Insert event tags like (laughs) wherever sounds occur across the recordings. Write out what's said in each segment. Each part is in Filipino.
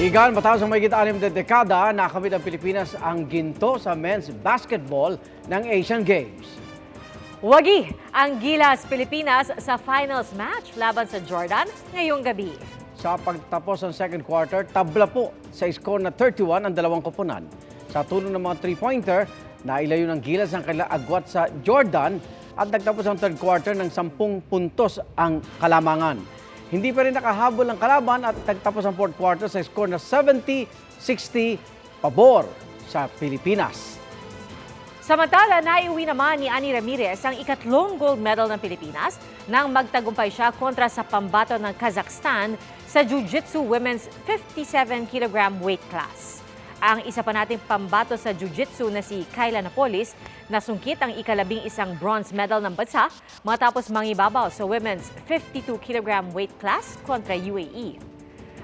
Igan, matapos ang mahigit anim na dekada, nakamit ang Pilipinas ang ginto sa men's basketball ng Asian Games. Wagi ang Gilas Pilipinas sa finals match laban sa Jordan ngayong gabi. Sa pagtapos ng second quarter, tabla po sa score na 31 ang dalawang koponan. Sa tulong ng mga three-pointer, nailayo ng Gilas ang kanilang agwat sa Jordan at nagtapos ang third quarter ng 10 puntos ang kalamangan. Hindi pa rin nakahabol ang kalaban at nagtapos ang fourth quarter sa score na 70-60 pabor sa Pilipinas. Samantala, naiuwi naman ni Ani Ramirez ang ikatlong gold medal ng Pilipinas nang magtagumpay siya kontra sa pambato ng Kazakhstan sa Jiu-Jitsu Women's 57 kg weight class. Ang isa pa nating pambato sa Jiu-Jitsu na si Kyla Napolis nasungkit ang ikalabing isang bronze medal ng bansa matapos mangibabaw sa Women's 52 kg weight class kontra UAE.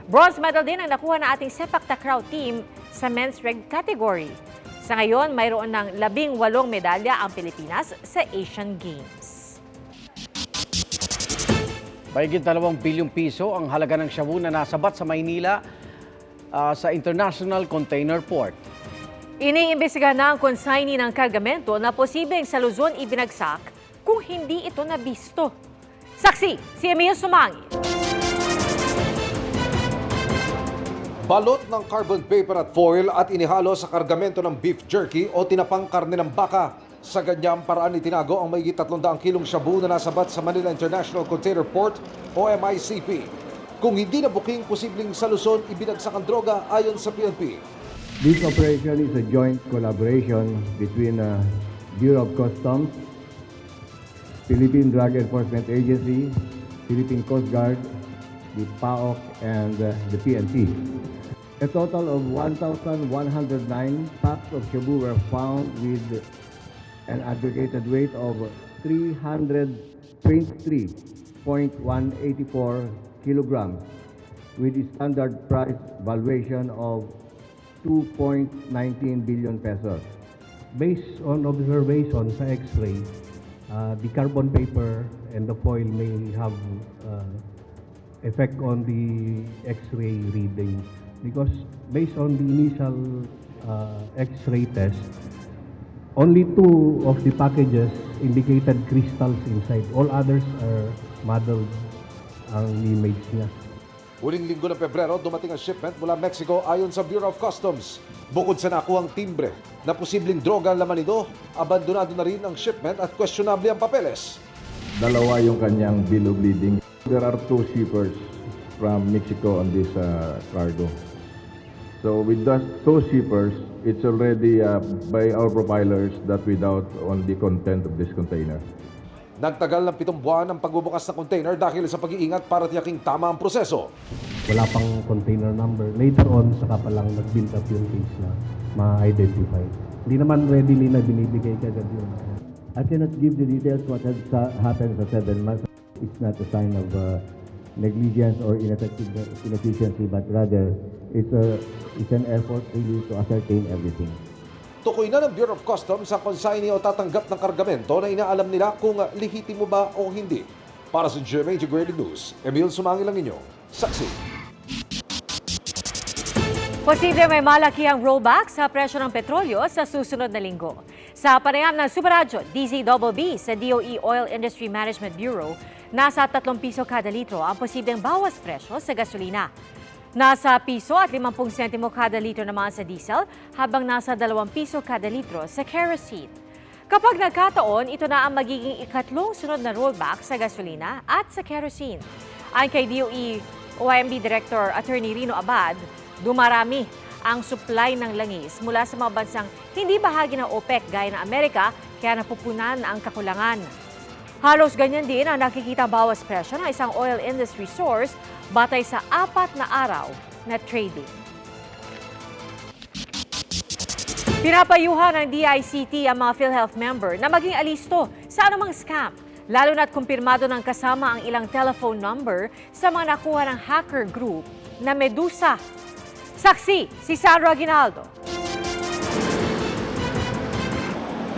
Bronze medal din ang nakuha ng ating sepak takraw team sa men's reg category. Sa ngayon, mayroon ng labing walong medalya ang Pilipinas sa Asian Games. Mahigit 2 bilyong piso ang halaga ng shabu na nasabat sa Maynila ah, sa International Container Port. Iniimbestiga na ang consignee ng kargamento na posibleng sa Luzon ibinagsak kung hindi ito nabisto. Saksi, si Emil Sumangi. Balot ng carbon paper at foil at inihalo sa kargamento ng beef jerky o tinapang karne ng baka. Sa ganyang paraan itinago ang mayigit 300 kilong shabu na nasabat sa Manila International Container Port o MICP. Kung hindi na booking, posibleng sa Luzon ibinagsak ang droga ayon sa PNP. This operation is a joint collaboration between uh, Bureau of Customs, Philippine Drug Enforcement Agency, Philippine Coast Guard, the PAOK, and uh, the PNP. A total of 1,109 packs of shabu were found with an aggregated weight of 323.184 kilograms with a standard price valuation of 2.19 billion pesos. Based on observation sa X-ray, uh, the carbon paper and the foil may have uh, effect on the X-ray reading because based on the initial uh, X-ray test, only two of the packages indicated crystals inside. All others are muddled ang image niya. Huling linggo ng Pebrero, dumating ang shipment mula Mexico ayon sa Bureau of Customs. Bukod sa nakuhang timbre na posibleng droga ang laman nito, abandonado na rin ang shipment at questionable ang papeles. Dalawa yung kanyang bill of lading. There are two shippers from Mexico on this uh, cargo. So with those two shippers, it's already uh, by our profilers that doubt on the content of this container. Nagtagal ng pitong buwan ang pagbubukas ng container dahil sa pag-iingat para tiyaking tama ang proseso. Wala pang container number. Later on, saka pa lang nag-build up yung case na ma-identify. Hindi naman readily na binibigay kagad yun. I cannot give the details what has happened for seven months. It's not a sign of uh, negligence or inefficiency, but rather it's, a, it's an effort really to ascertain everything. Tukoy na ng Bureau of Customs ang consignee o tatanggap ng kargamento na inaalam nila kung lihitimo ba o hindi. Para sa GMA Integrated News, Emil Sumangi lang inyo. Saksi. Posible may malaki ang rollback sa presyo ng petrolyo sa susunod na linggo. Sa panayam ng Superadyo, DZBB sa DOE Oil Industry Management Bureau, nasa 3 piso kada litro ang posibleng bawas presyo sa gasolina. Nasa piso at 50 sentimo kada litro naman sa diesel, habang nasa 2 piso kada litro sa kerosene. Kapag nagkataon, ito na ang magiging ikatlong sunod na rollback sa gasolina at sa kerosene. Ayon kay DOE OIMB Director Attorney Rino Abad, dumarami ang supply ng langis mula sa mga bansang hindi bahagi ng OPEC gaya ng Amerika kaya napupunan ang kakulangan. Halos ganyan din ang nakikita bawas presyo ng isang oil industry source batay sa apat na araw na trading. Pinapayuhan ng DICT ang mga PhilHealth member na maging alisto sa anumang scam, lalo na't kumpirmado ng kasama ang ilang telephone number sa mga nakuha ng hacker group na Medusa. Saksi, si Sandra Aguinaldo.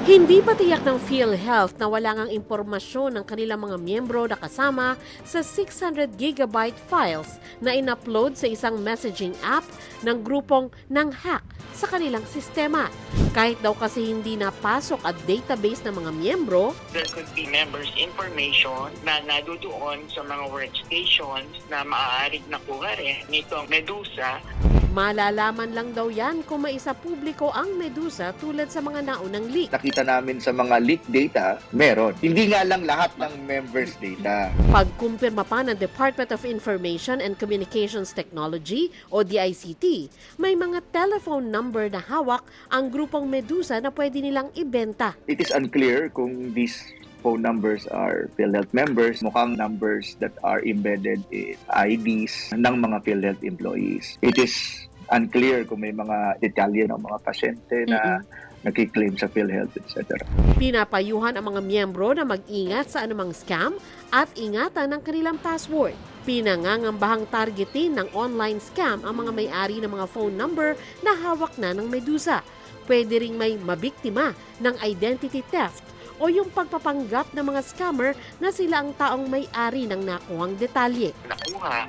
Hindi pa tiyak ng PhilHealth na wala ngang impormasyon ng kanilang mga miyembro na kasama sa 600 gigabyte files na in-upload sa isang messaging app ng grupong nang hack sa kanilang sistema. Kahit daw kasi hindi napasok at database ng mga miyembro, there could be members' information na nadudoon sa mga workstations na maaaring nakuha rin nitong Medusa malalaman lang daw yan kung maisa publiko ang Medusa tulad sa mga naunang leak. nakita namin sa mga leak data, meron. Hindi nga lang lahat ng members data. Pagkumpirma pa ng Department of Information and Communications Technology o DICT, may mga telephone number na hawak ang grupong Medusa na pwede nilang ibenta. It is unclear kung these phone numbers are PhilHealth members, mukhang numbers that are embedded in IDs ng mga PhilHealth employees. It is unclear kung may mga detalye ng mga pasyente na nagkiklaim sa PhilHealth, etc. Pinapayuhan ang mga miyembro na mag-ingat sa anumang scam at ingatan ng kanilang password. Pinangangambahang targetin ng online scam ang mga may-ari ng mga phone number na hawak na ng Medusa. Pwede ring may mabiktima ng identity theft o yung pagpapanggap ng mga scammer na sila ang taong may-ari ng nakuhang detalye. nakuha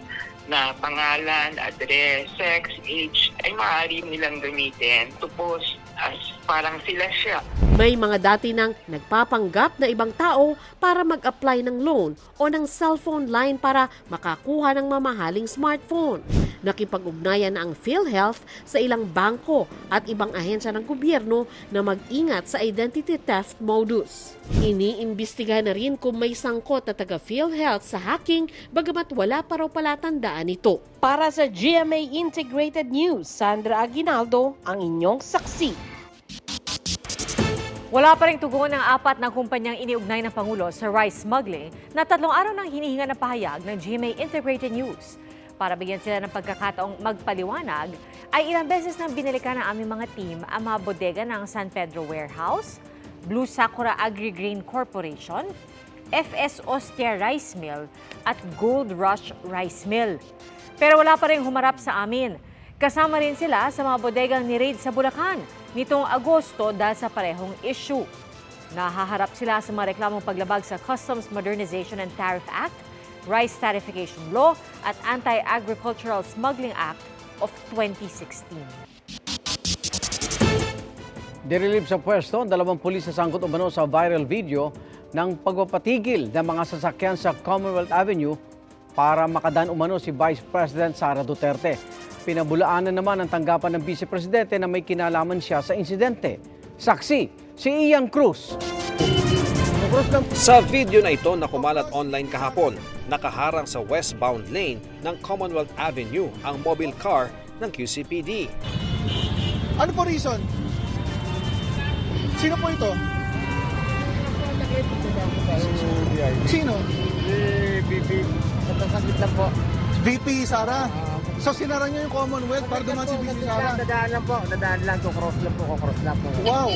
na pangalan, address, sex, age ay maaari nilang gamitin to post as parang sila siya. May mga dati nang nagpapanggap na ibang tao para mag-apply ng loan o ng cellphone line para makakuha ng mamahaling smartphone. Nakipag-ugnayan na ang PhilHealth sa ilang bangko at ibang ahensya ng gobyerno na mag-ingat sa identity theft modus. Iniimbestiga na rin kung may sangkot na taga PhilHealth sa hacking bagamat wala pa raw palatandaan ito. Para sa GMA Integrated News, Sandra Aguinaldo, ang inyong saksi. Wala pa rin tugon ng apat na kumpanyang iniugnay ng Pangulo sa rice smuggling na tatlong araw nang hinihinga ng pahayag ng GMA Integrated News. Para bigyan sila ng pagkakataong magpaliwanag, ay ilang beses nang binalikan ng aming mga team ang mga bodega ng San Pedro Warehouse, Blue Sakura Agri-Grain Corporation, FS Ostia Rice Mill at Gold Rush Rice Mill. Pero wala pa rin humarap sa amin. Kasama rin sila sa mga bodegang ni-raid sa Bulacan nitong Agosto dahil sa parehong issue. Nahaharap sila sa mga reklamong paglabag sa Customs Modernization and Tariff Act, Rice Tarification Law at Anti-Agricultural Smuggling Act of 2016. Direlieve sa pwesto ang dalawang pulis sa sangkot umano sa viral video ng pagpapatigil ng mga sasakyan sa Commonwealth Avenue para makadaan umano si Vice President Sara Duterte. Pinabulaanan naman ang tanggapan ng Vice Presidente na may kinalaman siya sa insidente. Saksi, si Ian Cruz. Sa video na ito na kumalat online kahapon, nakaharang sa westbound lane ng Commonwealth Avenue ang mobile car ng QCPD. Ano po reason? Sino po ito? Sino? VP. VP Sara. So sinara niyo yung Commonwealth para dumaan si VP Sara. Dadaan lang po, dadaan lang, kukross lang po, kukross lang po. Wow.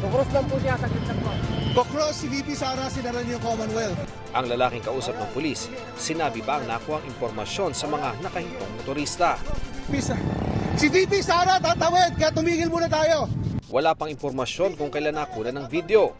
Kukross lang po siya, sakit lang po. Kocross si VP Sara, sinara niyo yung Commonwealth. Ang lalaking kausap ng pulis, sinabi ba ang nakuha ang impormasyon sa mga nakahintong motorista? Pisa. Si VP Sara, tatawid, kaya tumigil muna tayo. Wala pang impormasyon kung kailan nakuha ng video.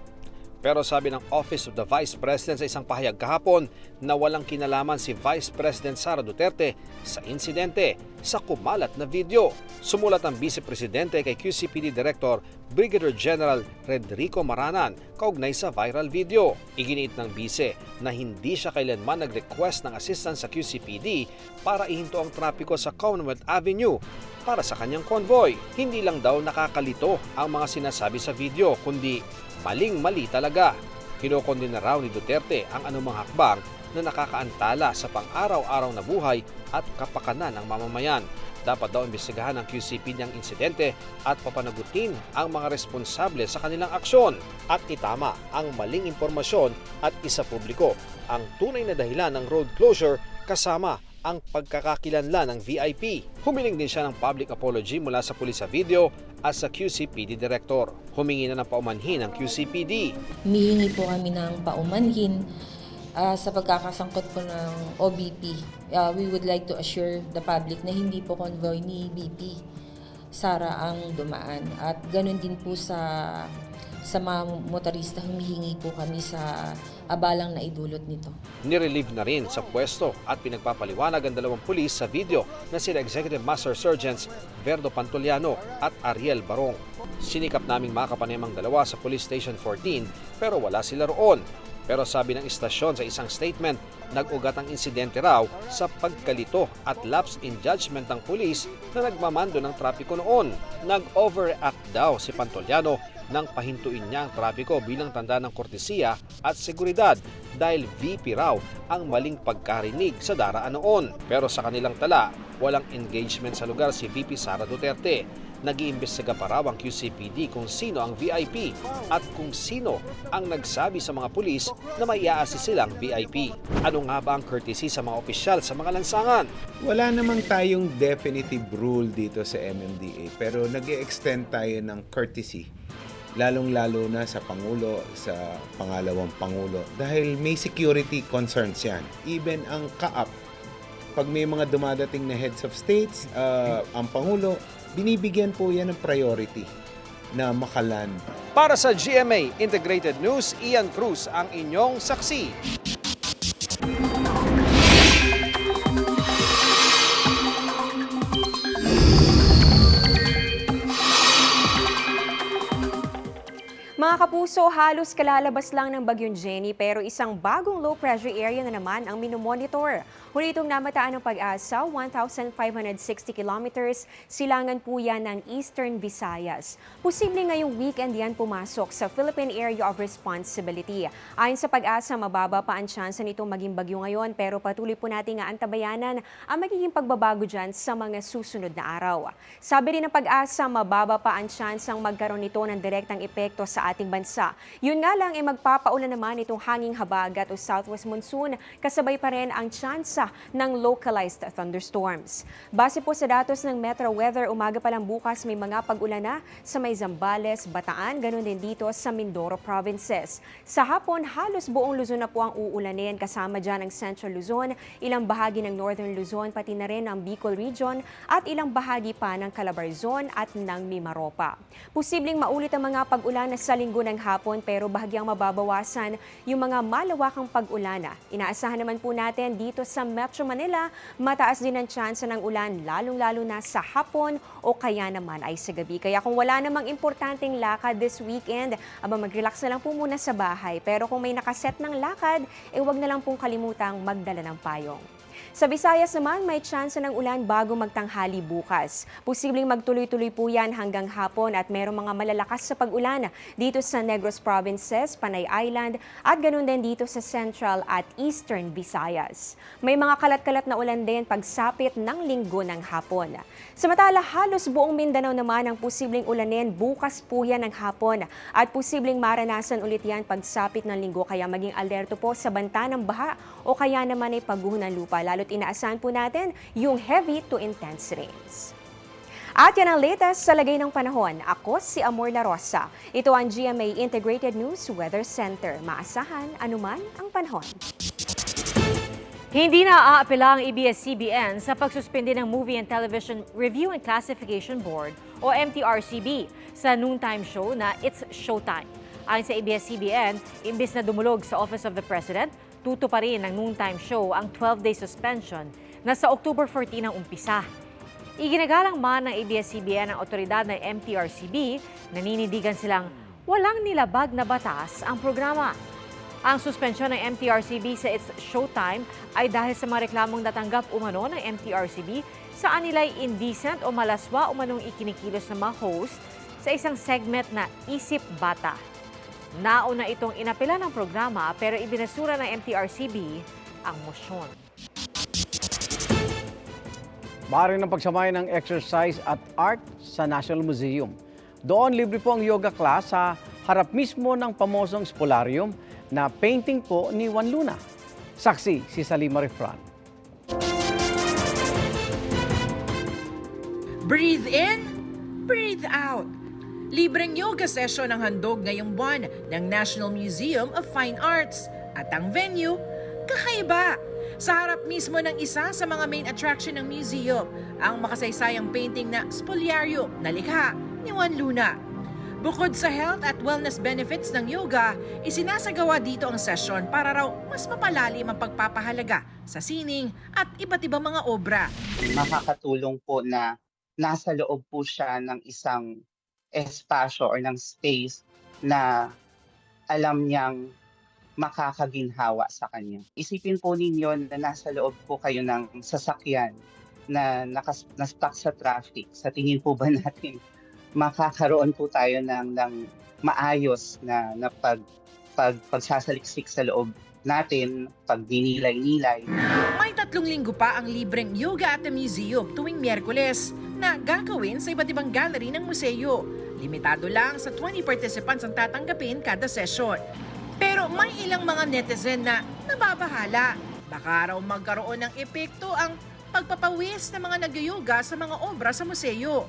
Pero sabi ng Office of the Vice President sa isang pahayag kahapon na walang kinalaman si Vice President Sara Duterte sa insidente sa kumalat na video. Sumulat ang Vice Presidente kay QCPD Director Brigadier General Redrico Maranan kaugnay sa viral video. Iginiit ng Vice na hindi siya kailanman nag-request ng assistance sa QCPD para ihinto ang trapiko sa Commonwealth Avenue para sa kanyang convoy. Hindi lang daw nakakalito ang mga sinasabi sa video, kundi maling-mali talaga. Kinokondin na raw ni Duterte ang anumang hakbang na nakakaantala sa pang-araw-araw na buhay at kapakanan ng mamamayan. Dapat daw imbestigahan ng QCP niyang insidente at papanagutin ang mga responsable sa kanilang aksyon at itama ang maling impormasyon at isa publiko ang tunay na dahilan ng road closure kasama ang pagkakakilanlan ng VIP. Humiling din siya ng public apology mula sa pulis sa video at sa QCPD Director. Humingi na ng paumanhin ang QCPD. Mihingi po kami ng paumanhin ah, sa pagkakasangkot po ng OBP. Ah, we would like to assure the public na hindi po convoy ni BP. Sara ang dumaan. At ganun din po sa sa mga motorista, humihingi po kami sa abalang na idulot nito. Nirelieve na rin sa pwesto at pinagpapaliwanag ang dalawang pulis sa video na sila Executive Master Sergeants Verdo Pantoliano at Ariel Barong. Sinikap naming makapanemang dalawa sa Police Station 14 pero wala sila roon. Pero sabi ng istasyon sa isang statement, nag-ugat ang insidente raw sa pagkalito at lapse in judgment ng pulis na nagmamando ng trapiko noon. Nag-overact daw si Pantoliano nang pahintuin niya ang trapiko bilang tanda ng kortesiya at seguridad dahil VP raw ang maling pagkarinig sa daraan noon. Pero sa kanilang tala, walang engagement sa lugar si VP Sara Duterte. Nag-iimbestiga pa raw ang QCPD kung sino ang VIP at kung sino ang nagsabi sa mga pulis na may i-assist silang VIP. Ano nga ba ang courtesy sa mga opisyal sa mga lansangan? Wala namang tayong definitive rule dito sa MMDA pero nag extend tayo ng courtesy lalong-lalo na sa Pangulo, sa pangalawang Pangulo dahil may security concerns yan. Even ang kaap, pag may mga dumadating na heads of states, uh, ang Pangulo, binibigyan po yan ng priority na makalan. Para sa GMA Integrated News, Ian Cruz ang inyong saksi. Mga kapuso, halos kalalabas lang ng Bagyong Jenny pero isang bagong low pressure area na naman ang minomonitor. Huli itong namataan ng pag-asa, 1,560 kilometers, silangan po yan ng Eastern Visayas. Posible ngayong weekend yan pumasok sa Philippine Area of Responsibility. Ayon sa pag-asa, mababa pa ang tsansa nitong maging bagyo ngayon pero patuloy po natin nga antabayanan ang magiging pagbabago dyan sa mga susunod na araw. Sabi rin ng pag-asa, mababa pa ang tsansang magkaroon nito ng direktang epekto sa ating bansa. Yun nga lang ay magpapaulan naman itong hanging habagat o southwest monsoon kasabay pa rin ang tsansa ng localized thunderstorms. Base po sa datos ng Metro Weather, umaga pa lang bukas may mga pag-ulan na sa may Zambales, Bataan, ganun din dito sa Mindoro provinces. Sa hapon, halos buong Luzon na po ang uulanin kasama dyan ang Central Luzon, ilang bahagi ng Northern Luzon, pati na rin ang Bicol Region at ilang bahagi pa ng Calabarzon at ng Mimaropa. Posibleng maulit ang mga pag-ulan sa linggo ng hapon pero bahagyang mababawasan yung mga malawakang pag-ulan. Inaasahan naman po natin dito sa Metro Manila, mataas din ang tsansa ng ulan lalong-lalo na sa hapon o kaya naman ay sa gabi. Kaya kung wala namang importanteng lakad this weekend, aba mag-relax na lang po muna sa bahay. Pero kung may nakaset ng lakad, eh wag na lang pong kalimutang magdala ng payong. Sa Visayas naman, may tsansa ng ulan bago magtanghali bukas. Posibleng magtuloy-tuloy po yan hanggang hapon at merong mga malalakas sa pag-ulan dito sa Negros Provinces, Panay Island at ganun din dito sa Central at Eastern Visayas. May mga kalat-kalat na ulan din pagsapit ng linggo ng hapon. Samantala, halos buong Mindanao naman ang posibleng ulanin bukas po yan ng hapon at posibleng maranasan ulit yan pagsapit ng linggo kaya maging alerto po sa banta ng baha o kaya naman ay pagguho ng lupa lalo't inaasahan po natin yung heavy to intense rains. At yan ang latest sa lagay ng panahon. Ako si Amor La Rosa. Ito ang GMA Integrated News Weather Center. Maasahan anuman ang panahon. Hindi na aapela ang ABS-CBN sa pagsuspindi ng Movie and Television Review and Classification Board o MTRCB sa noontime show na It's Showtime. Ayon sa ABS-CBN, imbis na dumulog sa Office of the President, tuto pa rin ng noontime show ang 12-day suspension na sa October 14 ang umpisa. Iginagalang man ng ABS-CBN ang otoridad ng MTRCB, naninindigan silang walang nilabag na batas ang programa. Ang suspensyon ng MTRCB sa It's Showtime ay dahil sa mga reklamong natanggap umano ng MTRCB sa anilay indecent o malaswa umanong ikinikilos ng mga host sa isang segment na Isip Bata. Nauna itong inapela ng programa pero ibinasura ng MTRCB ang motion. Maaari ng pagsamahin ng exercise at art sa National Museum. Doon libre po ang yoga class sa harap mismo ng pamosong spolarium na painting po ni Juan Luna. Saksi si Salima Refran. Breathe in, breathe out. Libreng yoga session ang handog ngayong buwan ng National Museum of Fine Arts. At ang venue, kakaiba. Sa harap mismo ng isa sa mga main attraction ng museum, ang makasaysayang painting na Spoliario na likha ni Juan Luna. Bukod sa health at wellness benefits ng yoga, isinasagawa dito ang session para raw mas mapalalim ang pagpapahalaga sa sining at iba't ibang mga obra. makakatulong po na nasa loob po siya ng isang espasyo or ng space na alam niyang makakaginhawa sa kanya. Isipin po ninyo na nasa loob po kayo ng sasakyan na nakas, na-stuck sa traffic. Sa tingin po ba (laughs) natin makakaroon po tayo ng, ng maayos na, na pag, pag, pagsasaliksik sa loob natin, pag dinilay-nilay. May tatlong linggo pa ang libreng yoga at the museum tuwing Miyerkules na gagawin sa iba't ibang gallery ng museo. Limitado lang sa 20 participants ang tatanggapin kada session. Pero may ilang mga netizen na nababahala. Baka raw magkaroon ng epekto ang pagpapawis ng mga nagyoyoga sa mga obra sa museo.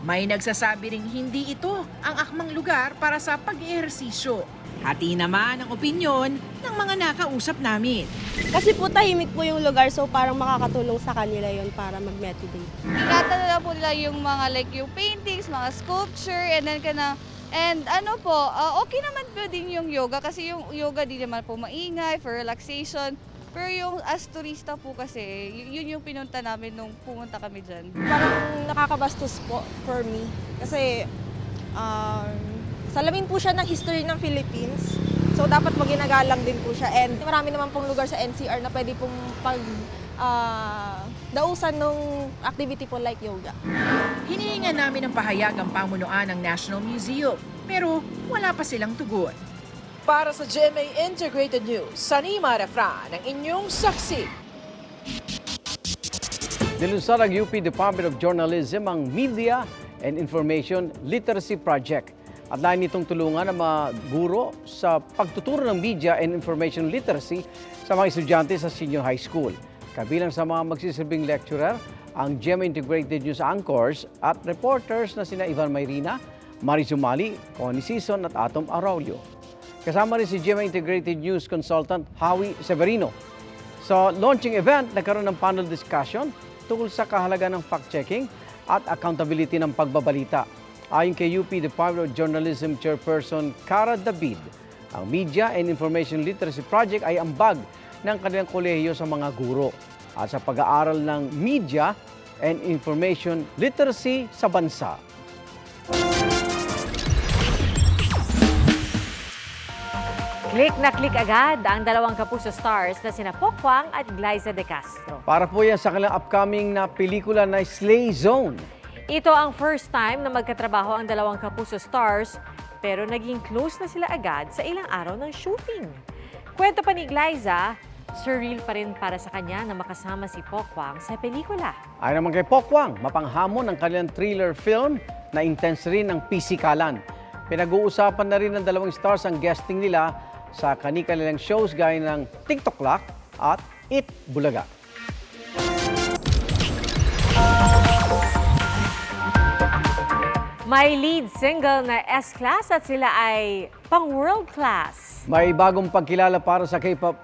May nagsasabi ring hindi ito ang akmang lugar para sa pag-ehersisyo. Hati naman ang opinyon ng mga nakausap namin. Kasi po tahimik po yung lugar so parang makakatulong sa kanila yon para mag-meditate. Ingatan na po nila yung mga like yung paintings, mga sculpture, and then kana And ano po, ah, okay naman po din yung yoga kasi yung yoga di naman po maingay for relaxation. Pero yung as turista po kasi, yun yung pinunta namin nung pumunta kami dyan. Parang nakakabastos po for me. Kasi um, salamin po siya ng history ng Philippines. So dapat maginagalang din po siya. And marami naman pong lugar sa NCR na pwede pong pag ah, dausan ng activity po like yoga. Hinihinga namin ng pahayag ang pamunuan ng National Museum, pero wala pa silang tugon. Para sa GMA Integrated News, Sanima Refran, ang inyong saksi. Nilunsad ang UP Department of Journalism ang Media and Information Literacy Project. At lain nitong tulungan ang mga guro sa pagtuturo ng media and information literacy sa mga estudyante sa senior high school. Kabilang sa mga magsisilbing lecturer, ang GMA Integrated News Anchors at reporters na sina Ivan Mayrina, Maris Umali, Connie Sison at Atom Araulio. Kasama rin si GMA Integrated News Consultant Howie Severino. Sa launching event, nagkaroon ng panel discussion tungkol sa kahalagan ng fact-checking at accountability ng pagbabalita. Ayon kay UP Department of Journalism Chairperson Cara David, ang Media and Information Literacy Project ay ambag ng kanilang kolehiyo sa mga guro at sa pag-aaral ng media and information literacy sa bansa. Click na click agad ang dalawang kapuso stars na sina Pokwang at Glyza De Castro. Para po yan sa kanilang upcoming na pelikula na Slay Zone. Ito ang first time na magkatrabaho ang dalawang kapuso stars pero naging close na sila agad sa ilang araw ng shooting. Kwento pa ni Glyza, surreal pa rin para sa kanya na makasama si Pokwang sa pelikula. Ayon naman kay Pokwang, mapanghamon ang kanilang thriller film na intense rin ang pisikalan. Pinag-uusapan na rin ng dalawang stars ang guesting nila sa kanilang shows gaya ng TikTok Clock at It Bulaga. May lead single na S-Class at sila ay pang world class. May bagong pagkilala para sa K-pop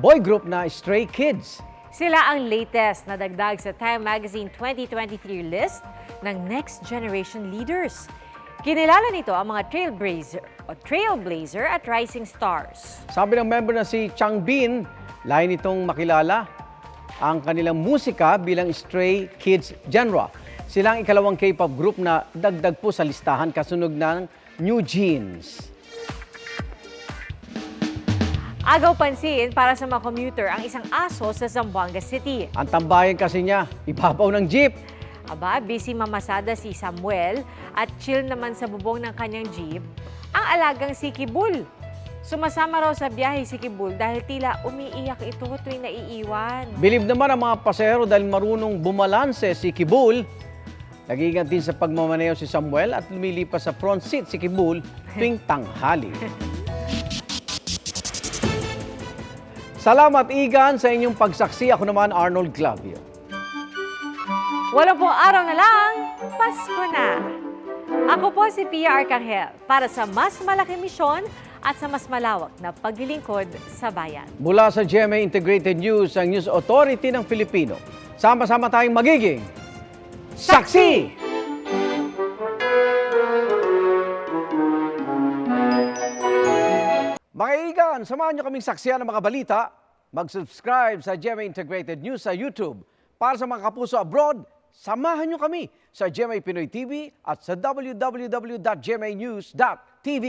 boy group na Stray Kids. Sila ang latest na dagdag sa Time Magazine 2023 list ng Next Generation Leaders. Kinilala nito ang mga trailblazer o trailblazer at rising stars. Sabi ng member na si Changbin, layo nitong makilala ang kanilang musika bilang Stray Kids genre. Sila ang ikalawang K-pop group na dagdag po sa listahan kasunod ng New Jeans. Agaw pansin para sa mga commuter ang isang aso sa Zamboanga City. Ang tambayan kasi niya, ibabaw ng jeep. Aba, busy mamasada si Samuel at chill naman sa bubong ng kanyang jeep ang alagang si Kibul. Sumasama raw sa biyahe si Kibul dahil tila umiiyak ito tuwing naiiwan. Bilib naman ang mga pasahero dahil marunong bumalanse si Kibul. Nagigan din sa pagmamaneho si Samuel at lumilipas sa front seat si Kibul tuwing (laughs) tanghali. Salamat Igan sa inyong pagsaksi. Ako naman Arnold Clavio. Walang pong araw na lang, Pasko na! Ako po si Pia Arcangel para sa mas malaking misyon at sa mas malawak na paglilingkod sa bayan. Mula sa GMA Integrated News, ang News Authority ng Filipino. Sama-sama tayong magiging saksi! Mga igan, samahan nyo kaming saksiyan ng mga balita. Mag-subscribe sa GMA Integrated News sa YouTube. Para sa mga kapuso abroad, samahan nyo kami sa GMA Pinoy TV at sa www.gmanews.tv.